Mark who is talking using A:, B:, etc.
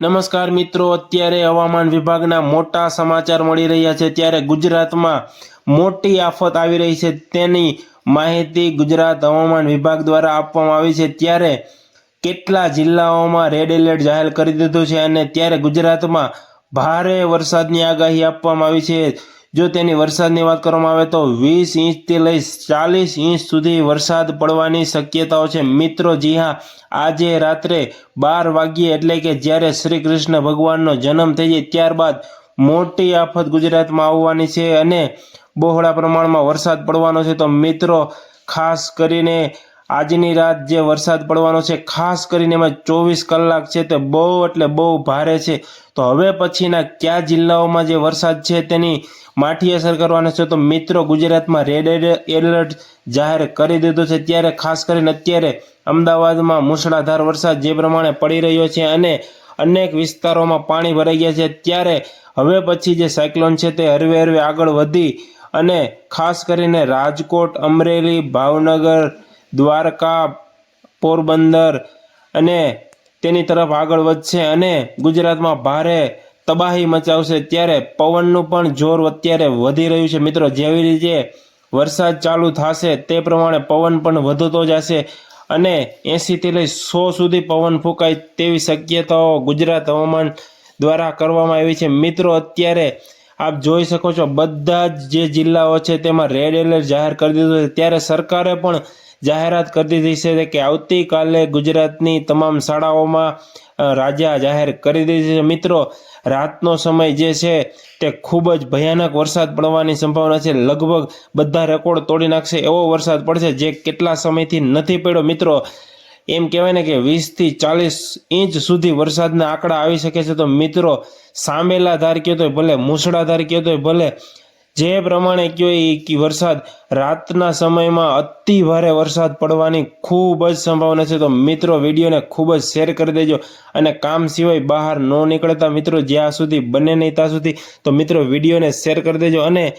A: નમસ્કાર મિત્રો, અત્યારે હવામાન વિભાગના મોટા સમાચાર મળી રહ્યા છે. ત્યારે ગુજરાતમાં મોટી આફત આવી રહી છે. તેની માહિતી ગુજરાત હવામાન વિભાગ દ્વારા આપવામાં આવી છે. ત્યારે કેટલા જિલ્લાઓમાં રેડ એલર્ટ જાહેર કરી દીધું છે અને ત્યારે ગુજરાતમાં ભારે વરસાદની આગાહી આપવામાં આવી છે. જો તેની વરસાદની વાત કરવામાં આવે તો વીસ ઇંચથી લઈ ચાલીસ ઇંચ સુધી વરસાદ પડવાની શક્યતાઓ છે. મિત્રો, જી હા, આજે રાત્રે બાર વાગ્યે એટલે કે જ્યારે શ્રી કૃષ્ણ ભગવાનનો જન્મ થઈ જાય ત્યારબાદ મોટી આફત ગુજરાતમાં આવવાની છે અને બહોળા પ્રમાણમાં વરસાદ પડવાનો છે. તો મિત્રો, ખાસ કરીને આજની રાત જે વરસાદ પડવાનો છે, ખાસ કરીને એમાં ચોવીસ કલાક છે તે બહુ એટલે બહુ ભારે છે. તો હવે પછીના કયા જિલ્લાઓમાં જે વરસાદ છે તેની માઠી અસર કરવાનો છે તો મિત્રો ગુજરાતમાં રેડ એલર્ટ જાહેર કરી દીધો છે. ત્યારે ખાસ કરીને અત્યારે અમદાવાદમાં મુસળાધાર વરસાદ જે પ્રમાણે પડી રહ્યો છે અને અનેક વિસ્તારોમાં પાણી ભરાઈ ગયા છે. ત્યારે હવે પછી જે સાયક્લોન છે તે હરવે હરવે આગળ વધી અને ખાસ કરીને રાજકોટ, અમરેલી, ભાવનગર દ્વારકા પોરબંદર અને તેની તરફ આગળ વધશે અને ગુજરાતમાં ભારે તબાહી મચાવશે. ત્યારે પવનનું પણ જોર અત્યારે વધી રહ્યું છે. મિત્રો, જેવી રીતે વરસાદ ચાલુ થશે, તે પ્રમાણે પવન પણ વધતો જશે અને એંશીથી લઈ સો સુધી પવન ફૂંકાય તેવી શક્યતાઓ ગુજરાત હવામાન દ્વારા કરવામાં આવી છે. મિત્રો, અત્યારે આપ જોઈ શકો છો, બધા જ જે જિલ્લાઓ છે તેમાં રેડ એલર્ટ જાહેર કરી દીધું છે. ત્યારે સરકારે પણ જાહેરાત કરી દીધી છે કે આવતીકાલે ગુજરાતની તમામ શાળાઓમાં રાજા જાહેર કરી દીધી છે. મિત્રો, રાતનો સમય જે છે તે ખૂબ જ ભયાનક વરસાદ પડવાની સંભાવના છે. લગભગ બધા રેકોર્ડ તોડી નાખશે એવો વરસાદ પડશે જે કેટલા સમયથી નથી પડ્યો. મિત્રો, એમ કહેવાય ને કે વીસથી ચાલીસ ઇંચ સુધી વરસાદના આંકડા આવી શકે છે. તો મિત્રો, સામેલા ધાર કહેતો ભલે મૂસળાધાર કહેતો ભલે જે પ્રમાણે કયો એ કે વરસાદ રાતના સમયમાં અતિ ભારે વરસાદ પડવાની ખૂબ જ સંભાવના છે, તો મિત્રો વિડીયોને ખૂબ જ શેર કરી દેજો અને કામ સિવાય બહાર ન નીકળતા મિત્રો, જ્યાં સુધી બને નહીં ત્યાં સુધી તો મિત્રો વિડીયોને શેર કરી દેજો અને